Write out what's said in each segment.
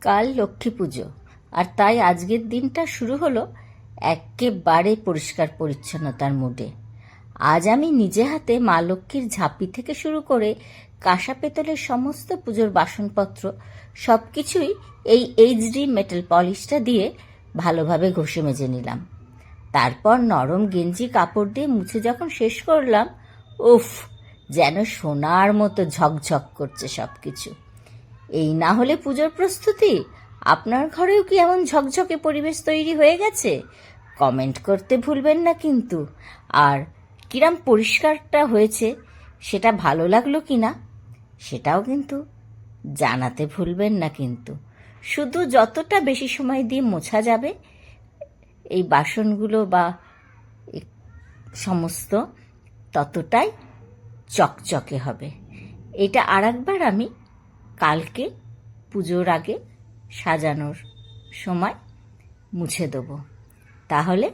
কাল লক্ষ্মী পুজো। আর তাই আজকের দিনটা শুরু হলো একেবারে পরিষ্কার পরিচ্ছন্নতার মুডে। আজ আমি নিজে হাতে মা লক্ষ্মীর ঝাঁপি থেকে শুরু করে কাঁসা পেতলের সমস্ত পুজোর বাসনপত্র সব কিছুই এই এইচডি মেটাল পলিশটা দিয়ে ভালোভাবে ঘষে মেজে নিলাম। তারপর নরম গেঞ্জি কাপড় দিয়ে মুছে যখন শেষ করলাম, উফ, যেন সোনার মতো ঝকঝক করছে সব কিছু এই না হলে পুজোর প্রস্তুতি? আপনার ঘরেও কি এমন ঝকঝকে পরিবেশ তৈরি হয়ে গেছে? কমেন্ট করতে ভুলবেন না কিন্তু। আর কিরাম পরিষ্কারটা হয়েছে, সেটা ভালো লাগল কি না? সেটাও কিন্তু জানাতে ভুলবেন না কিন্তু। শুধু যতটা বেশি সময় দিয়ে মোছা যাবে, এই বাসনগুলো বা সমস্ত ততটাই চকচকে হবে। এটা আরেকবার আমি কালকে পুজোর আগে সাজানোর সময় মুছে দেবো। তাহলে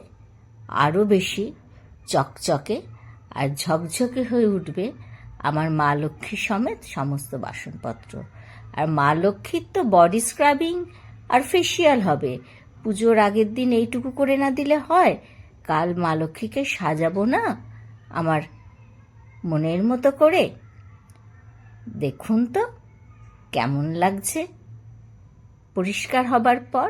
আরও বেশি চকচকে আর ঝকঝকে হয়ে উঠবে আমার মা লক্ষ্মী সমেত সমস্ত বাসনপত্র। আর মা লক্ষ্মীর তো বডি স্ক্রাবিং আর ফেসিয়াল হবে। পুজোর আগের দিন এইটুকু করে না দিলে হয়, কাল মা লক্ষ্মীকে সাজাবো না আমার মনের মতো করে? দেখুন তো। কেমন লাগছে? পরিষ্কার হবার পর